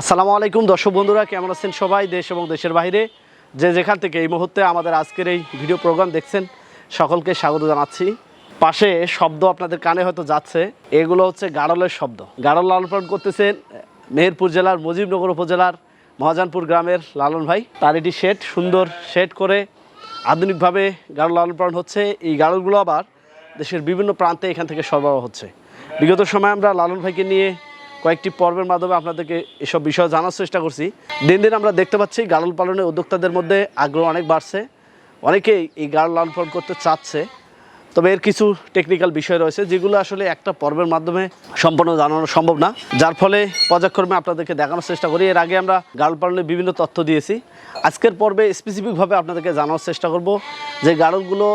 আসসালামু আলাইকুম, দর্শক বন্ধুরা, কেমন আছেন সবাই দেশ এবং দেশের বাইরে? যে যেখান থেকে এই মুহূর্তে আমাদের আজকের এই ভিডিও প্রোগ্রাম দেখছেন, সকলকে স্বাগত জানাচ্ছি। পাশে শব্দ আপনাদের কানে হয়তো যাচ্ছে, এগুলো হচ্ছে গাড়লের শব্দ। গাড়ল লালন পালন করতেছেন মেহেরপুর জেলার মুজিবনগর উপজেলার মহাজানপুর গ্রামের লালন ভাই। তার এটি শেড, সুন্দর শেড করে আধুনিকভাবে গাড়ল লালন পালন হচ্ছে। এই গাড়লগুলো আবার দেশের বিভিন্ন প্রান্তে এখান থেকে সরবরাহ হচ্ছে। বিগত সময় আমরা লালন ভাইকে নিয়ে কয়েকটি পর্বের মাধ্যমে আপনাদেরকে এসব বিষয় জানার চেষ্টা করছি। দিন দিন আমরা দেখতে পাচ্ছি গাড়ল পালনের উদ্যোক্তাদের মধ্যে আগ্রহ অনেক বাড়ছে। অনেকেই এই গাড়ল লালন পালন করতে চাচ্ছে, তবে এর কিছু টেকনিক্যাল বিষয় রয়েছে যেগুলো আসলে একটা পর্বের মাধ্যমে সম্পূর্ণ জানানো সম্ভব না। যার ফলে পর্যায়ক্রমে আপনাদেরকে দেখানোর চেষ্টা করি। এর আগে আমরা গাড়ল পালনের বিভিন্ন তথ্য দিয়েছি। আজকের পর্বে স্পেসিফিকভাবে আপনাদেরকে জানানোর চেষ্টা করব যে গাড়লগুলো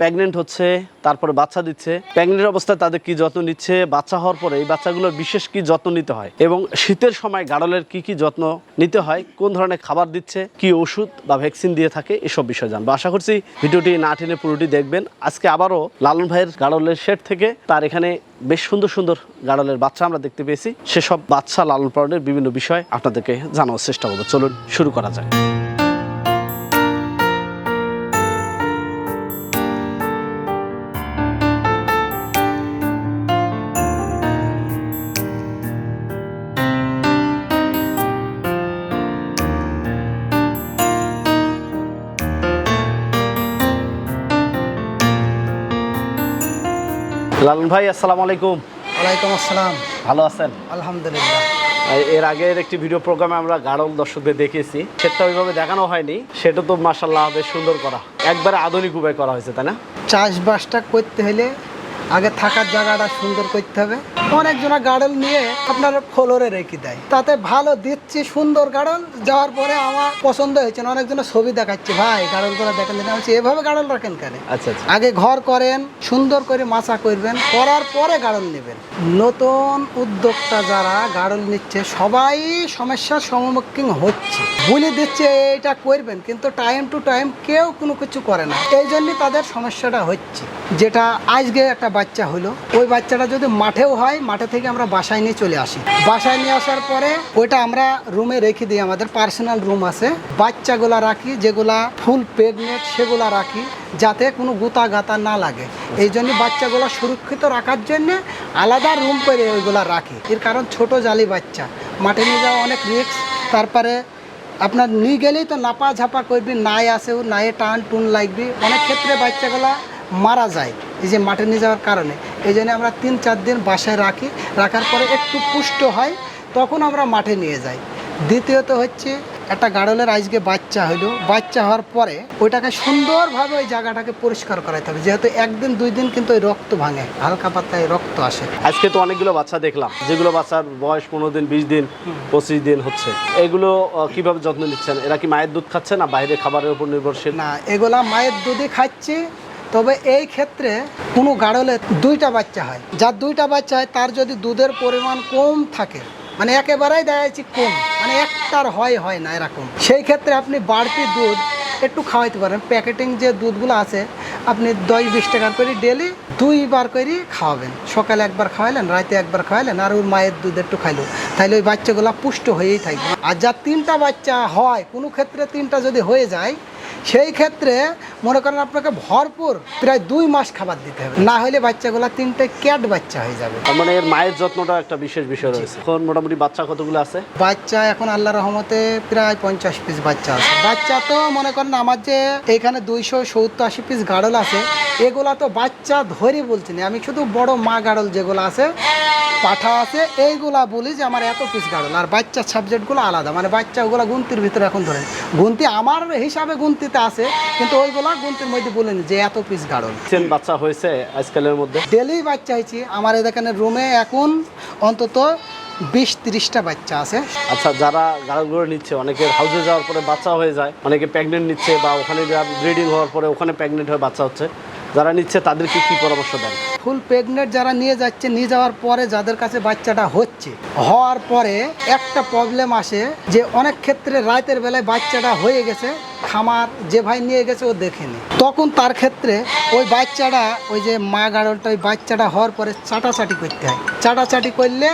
প্রেগনেন্ট হচ্ছে, তারপরে বাচ্চা দিচ্ছে। প্রেগনেন্ট অবস্থায় তাদের কি যত্ন নিচ্ছে? বাচ্চা হওয়ার পরে এই বাচ্চাগুলোর বিশেষ কি যত্ন নিতে হয়? এবং শীতের সময় গাড়লের কি কি যত্ন নিতে হয়? কোন ধরনের খাবার দিচ্ছে? কি ওষুধ বা ভ্যাকসিন দিয়ে থাকে? এসব বিষয় জানব। আশা করছি ভিডিওটি না টেনে পুরোটি দেখবেন। আজকে আবারও লালন ভাইয়ের গাড়লের শেড থেকে তার এখানে বেশ সুন্দর সুন্দর গাড়লের বাচ্চা আমরা দেখতে পেয়েছি। সেসব বাচ্চা লালন পালনের বিভিন্ন বিষয় আপনাদেরকে জানানোর চেষ্টা করব। চলুন, শুরু করা যায় লালন ভাই আসসালামু আলাইকুম। ওয়ালাইকুম আসসালাম। ভালো আছেন? আলহামদুলিল্লাহ। এর আগের একটি ভিডিও প্রোগ্রামে আমরা গাড়ল দর্শকদের দেখেছি। সেটা ওইভাবে দেখানো হয়নি সেটা তো মাসাল্লাহ বেশ সুন্দর করা। একবারে আধুনিক উপায় করা হয়েছে তাই না? চাষবাসটা করতে হলে আগে থাকার জায়গাটা সুন্দর করতে হবে। অনেকজনা গাড়ল নিয়ে আপনার ফ্লোরে রেখে দেয়। তাতে ভালো দিচ্ছি সুন্দর গাড়ল। যাওয়ার পরে আমার পছন্দ হয়েছে না অনেকজনের ছবি দেখাচ্ছে ভাই গাড়ল করে দিন আমি এভাবে গাড়ল রাখেন কেন? আচ্ছা আচ্ছা। আগে ঘর করেন সুন্দর করে মাচা করবেন করার পরে গাড়ল নেবেন। নতুন উদ্যোক্তা যারা গাড়ল নিচ্ছে সবাই সমস্যার সম্মুখীন হচ্ছে। বলে দিচ্ছে এটা করবেন। কিন্তু টাইম টু টাইম কেউ কোনো কিছু করে না। এই জন্য তাদের সমস্যাটা হচ্ছে। যেটা আজকে একটা বাচ্চা হলো ওই বাচ্চাটা যদি মাঠেও হয় মাঠে থেকে আমরা বাসায় নিয়ে চলে আসি। বাসায় নিয়ে আসার পরে ওইটা আমরা রুমে রেখে দিই। আমাদের পার্সোনাল রুম আছে। বাচ্চাগুলা রাখি, যেগুলা ফুল প্রেগনেন্ট সেগুলা রাখি, যাতে কোনো গুতা গাতা না লাগে। এই জন্য বাচ্চাগুলো সুরক্ষিত রাখার জন্য আলাদা রুম করে ওইগুলা রাখি। এর কারণ ছোট জালি বাচ্চা। মাঠে নিয়ে যাওয়া অনেক রিস্ক তারপরে আপনার নিয়ে গেলেই তো নাপা ঝাপা করবি, নাই আসেও নায়ে টান টুন লাগবি। অনেক ক্ষেত্রে বাচ্চাগুলা মারা যায় এই যে মাঠে নিয়ে যাওয়ার কারণে। এই জন্য আমরা তিন চার দিন বাসায় রাখি। রাখার পরে একটু পুষ্ট হয় তখন আমরা মাঠে নিয়ে যাই। দ্বিতীয়ত হচ্ছে একটা গাড়লের আজকে বাচ্চা হলো। বাচ্চা হওয়ার পরে ওইটাকে সুন্দরভাবে ওই জায়গাটাকে পরিষ্কার করাইতে হবে। যেহেতু একদিন দুই দিন কিন্তু ওই রক্ত ভাঙে হালকা পাতায় রক্ত আসে। আজকে তো অনেকগুলো বাচ্চা দেখলাম। যেগুলো বাচ্চার বয়স পনেরো দিন বিশ দিন পঁচিশ দিন হচ্ছে। এগুলো কীভাবে যত্ন নিচ্ছেন? এরা কি মায়ের দুধ খাচ্ছে না বাইরে খাবারের উপর নির্ভরশীল? না এগুলা মায়ের দুধে খাচ্ছে। তবে এই ক্ষেত্রে কোনো গাড়লে দুইটা বাচ্চা হয়। যার দুইটা বাচ্চা হয়, তার যদি দুধের পরিমাণ কম থাকে মানে একেবারেই দেখা যাচ্ছে কম মানে একটার হয় হয় না এরকম। সেই ক্ষেত্রে আপনি বাড়তি দুধ একটু খাওয়াইতে পারেন। প্যাকেটিং যে দুধগুলো আছে, আপনি দশ বিশ টাকার করে ডেলি দুইবার করে খাওয়াবেন। সকালে একবার খাওয়াইলেন, রাতে একবার খাওয়াইলেন, আর ওই মায়ের দুধ একটু খাইলো। তাহলে ওই বাচ্চাগুলো পুষ্ট হয়েই থাকবে। আর যার তিনটা বাচ্চা হয়, কোনো ক্ষেত্রে তিনটা যদি হয়ে যায় সেই ক্ষেত্রে মনে করেন আপনাকে ভরপুর প্রায় দুই মাস খাবার দিতে হবে। না হলে বাচ্চাগুলো তিনটে ক্যাট বাচ্চা হয়ে যাবে। তার মানে এর মায়ের যত্নটা একটা বিশেষ বিষয় রয়েছে। এখন মোটামুটি বাচ্চা কতগুলো আছে? বাচ্চা এখন আল্লাহ রহমতে প্রায় পঞ্চাশ পিস বাচ্চা আছে। বাচ্চা তো মনে করেন আমার যে এখানে দুইশো সত্তর আশি পিস গাড়ল আছে এগুলা তো বাচ্চা ধরে বলছি না। আমি শুধু বড় মা গাড়ল যেগুলো আছে পাঠা আছে এইগুলা বলি যে আমার এত পিস গাড়ল। আর বাচ্চার সাবজেক্টগুলো আলাদা। মানে বাচ্চা ওগুলো গুনতির ভিতরে এখন ধরেন গুনতি আমার হিসাবে গুনতিতে আছে কিন্তু ওইগুলা গুনতির মধ্যে বলেন যে এত পিস গাড়ল বাচ্চা হয়েছে আজকালের মধ্যে। ডেলি বাচ্চা হয়েছি আমার এখানে রুমে এখন অন্তত বিশ তিরিশটা বাচ্চা আছে। আচ্ছা যারা গাড়লগুলো নিচ্ছে অনেকের হাউসে যাওয়ার পরে বাচ্চা হয়ে যায় অনেকে প্রেগনেন্ট নিচ্ছে বা ওখানে ব্রিডিং হওয়ার পরে ওখানে প্রেগনেন্ট হয়ে বাচ্চা হচ্ছে। যারা নিচ্ছে, তাদেরকে কি পরামর্শ দেন? ফুল প্রেগনেন্ট যারা নিয়ে যাচ্ছে, নিয়ে যাওয়ার পরে যাদের কাছে বাচ্চাটা হচ্ছে, হওয়ার পরে একটা প্রবলেম আসে যে অনেক ক্ষেত্রে রাতের বেলায় বাচ্চাটা হয়ে গেছে, খামার যে ভাই নিয়ে গেছে ও দেখেনি। তখন তার ক্ষেত্রে ওই বাচ্চাটা, ওই যে মা গাড়লটা, ওই বাচ্চাটা হওয়ার পরে চাটাচাটি করতে হয়। চাটাচাটি করলে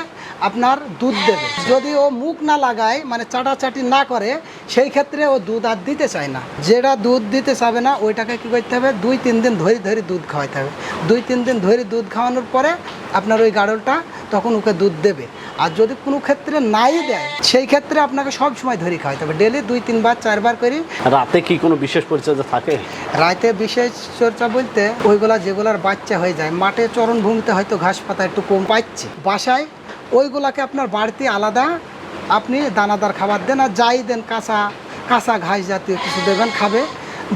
আপনার দুধ দেবে। যদি ও মুখ না লাগায় মানে চাটাচাটি না করে সেই ক্ষেত্রে ও দুধ আর দিতে চায় না। যেটা দুধ দিতে চাবে না ওইটাকে কী করতে হবে? দুই তিন দিন ধরে ধরে দুধ খাওয়াইতে হবে। দুই তিন দিন ধরে দুধ খাওয়ানোর পরে আপনার ওই গাড়লটা তখন ওকে দুধ দেবে। আর যদি কোনো ক্ষেত্রে নাই দেয় সেই ক্ষেত্রে আপনাকে সব সময় ধরে খাওয়াইতে হবে। ডেলি দুই তিনবার চারবার করি রাতে কি কোনো বিশেষ পরিচর্যা থাকে? রাতে বিশেষ চর্চা বলতে ওইগুলা যেগুলার বাচ্চা হয়ে যায় মাঠে চরণভূমিতে হয়তো ঘাস পাতা একটু কম পাচ্ছে বাসায় ওইগুলাকে আপনার বাড়তি আলাদা আপনি দানাদার খাবার দেন আর যাই দেন কাঁচা কাঁচা ঘাস জাতীয় কিছু দেবেন খাবে।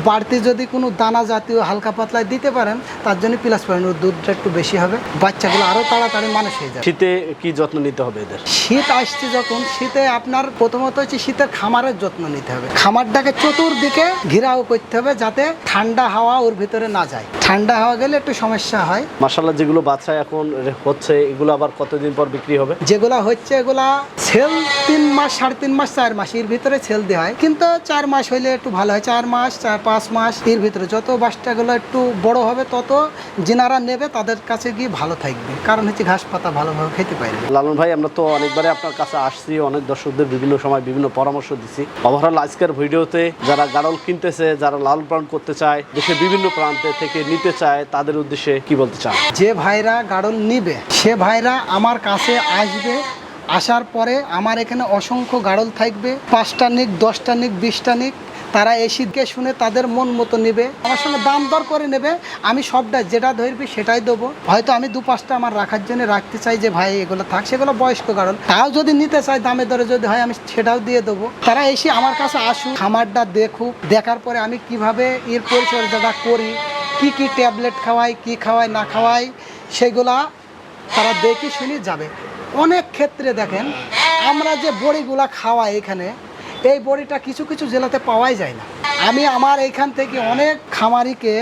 বাড়তি যদি কোনো দানা জাতীয় হালকা পাতলায় দিতে পারেন তার জন্য প্লাস পয়েন্ট দুধটা একটু বেশি হবে। বাচ্চাগুলো আরও তাড়াতাড়ি মানুষ হয়ে যাবে। শীতে কি যত্ন নিতে হবে এদের? শীত আসছে যখন শীতে আপনার প্রথমত হচ্ছে শীতের খামারের যত্ন নিতে হবে। খামারটাকে চতুর্দিকে ঘেরাও করতে হবে যাতে ঠান্ডা হাওয়া ওর ভিতরে না যায়। ঠান্ডা হওয়া গেলে একটু সমস্যা হয়। মাসাল্লাহ যেগুলো বাচ্চা এখন হচ্ছে এগুলো আবার কতদিন পর বিক্রি হবে? যেগুলা হচ্ছে এগুলা সেল তিন মাস সাড়ে তিন মাস চার মাস এর ভিতরে সেল দেওয়া হয়। কিন্তু চার মাস হইলে একটু ভালো হয় চার মাস চার পাঁচ মাস এর ভিতরে। যত বাচ্চাগুলো একটু বড় হবে তত যেনারা নেবে তাদের কাছে গিয়ে ভালো থাকবে। কারণ হচ্ছে ঘাস পাতা ভালোভাবে খেতে পারবে লালন ভাই আমরা তো অনেকবারে আপনার কাছে আসছি অনেক দর্শকদের বিভিন্ন সময় বিভিন্ন পরামর্শ দিছি। ওভারঅল আজকের ভিডিওতে যারা গাড়ল কিনতেছে যারা লালন পালন করতে চায় দেশের বিভিন্ন প্রান্তে থেকে নিতে চায়, তাদের উদ্দেশ্যে কি বলতে চান? যে ভাইরা গাড়ল নিবে, সে ভাইরা আমার কাছে আসবে, আসার পরে আমার এখানে অসংখ্য গাড়ল থাকবে, পাঁচটা নিক, দশটা নিক, বিশটা নিক, তারা এসিকে শুনে তাদের মন মতো নেবে। আমার সঙ্গে দাম দর করে নেবে, আমি সবটা যেটা ধরবি সেটাই দেবো। হয়তো আমি দু পাঁচটা আমার রাখার জন্য রাখতে চাই যে ভাই, এগুলো থাক, সেগুলো বয়স্ক গাড়ল। তাও যদি নিতে চাই দামে দরে যদি হয়, আমি সেটাও দিয়ে দেবো। তারা এসে আমার কাছে আসুক, খামারটা দেখুক, দেখার পরে আমি কীভাবে এর পরিচর্যাটা করি কি কি ট্যাবলেট খাওয়াই কি খাওয়াই না খাওয়াই সেগুলা তারা দেখে শুনে যাবে। অনেক ক্ষেত্রে দেখেন, আমরা যে বড়িগুলা খাওয়াই এখানে, এই বড়িটা কিছু কিছু জেলাতে পাওয়াই যায় না। আমি আমার এইখান থেকে অনেক খামারিকে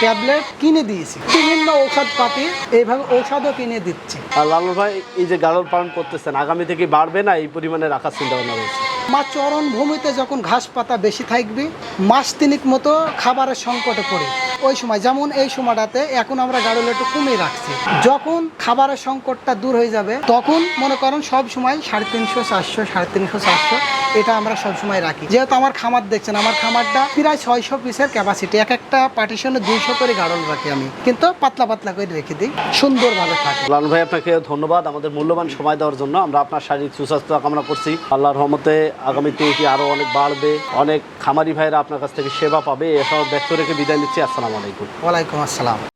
ট্যাবলেট কিনে দিয়েছি। বিভিন্ন ঔষধ পাতি এইভাবে ঔষধও কিনে দিচ্ছি। আর লালন ভাই, এই যে গাড়ল পালন করতেছেন, আগামী থেকে বাড়বে না? এই পরিমাণে রাখার চিন্তা ভাবনা রয়েছে। আমার চরণ ভূমিতে যখন ঘাস পাতা বেশি থাকবে, মাস তিনিক মতো খাবারের সংকটে পড়ে। ওই সময়, যেমন এই সময়টাতে এখন আমরা গাড়ল একটু কমিয়ে রাখছি। যখন খাবারের সংকটটা দূর হয়ে যাবে, তখন মনে করেন সব সময় সাড়ে তিনশো, চারশো, সাড়ে তিনশো, চারশো এটা আমরা সব সময় রাখি। যেহেতু আমার খামার দেখছেন আমার খামারটা প্রায় ছয়শো পিসের ক্যাপাসিটি এক একটা পার্টিশনে দুইশো করে গাড়ল রাখি আমি। কিন্তু পাতলা পাতলা করে রেখে দিই সুন্দরভাবে থাকে। লালন ভাই আপনাকে ধন্যবাদ। আমাদের মূল্যবান সময় দেওয়ার জন্য আমরা আপনার শারীরিক সুস্বাস্থ্য কামনা করছি। আল্লাহর রহমতে আগামীতে এটি আরও অনেক বাড়বে। অনেক খামারি ভাইরা আপনার কাছ থেকে সেবা পাবে। এসব ব্যক্ত রেখে বিদায় নিচ্ছি। আসসালামু আলাইকুম। ওয়ালাইকুম আসসালাম।